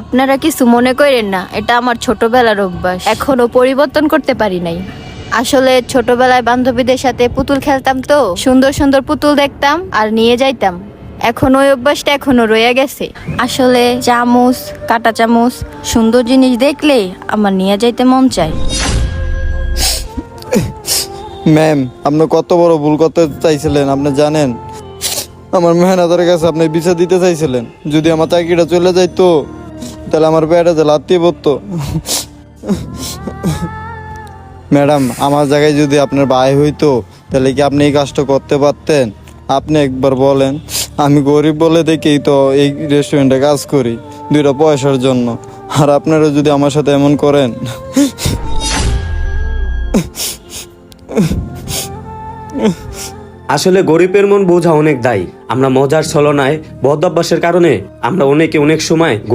আপনারা কিছু মনে করেন না, এটা আমার ছোটবেলার অভ্যাস। এখনও পরিবর্তন করতে পারি নাই। আসলে ছোটবেলায় বান্ধবীদের সাথে পুতুল খেলতাম তো, সুন্দর সুন্দর পুতুল দেখতাম আর নিয়ে যাইতাম। এখন ওই অভ্যাসটা এখনও রয়ে গেছে। আসলে চামচ, কাটা চামচ, সুন্দর জিনিস দেখলে আমার নিয়ে যাইতে মন চায়। ম্যাম, আপনি কত বড় ভুল করতে চাইছিলেন, আপনি জানেন? আমার মেহনতের কাছে আপনি বিচার দিতে চাইছিলেন। যদি আমার চাকরিটা চলে যাইতো তাহলে আমার পেটে যে লাত্তি পড়তো। ম্যাডাম, আমার জায়গায় যদি আপনার ভাই হইতো, তাহলে কি আপনি এই কাজটা করতে পারতেন? আপনি একবার বলেন। আমি গরিব বলে দেখেই তো এই রেস্টুরেন্টে কাজ করি, দুইটা পয়সার জন্য। আর আপনারা যদি আমার সাথে এমন করেন। আসলে গরিবের মন বোঝা অনেক দায়ী। আমরা মজার ছলনায় বদ অভ্যাসের কারণে আমরা অনেকে অনেক সময়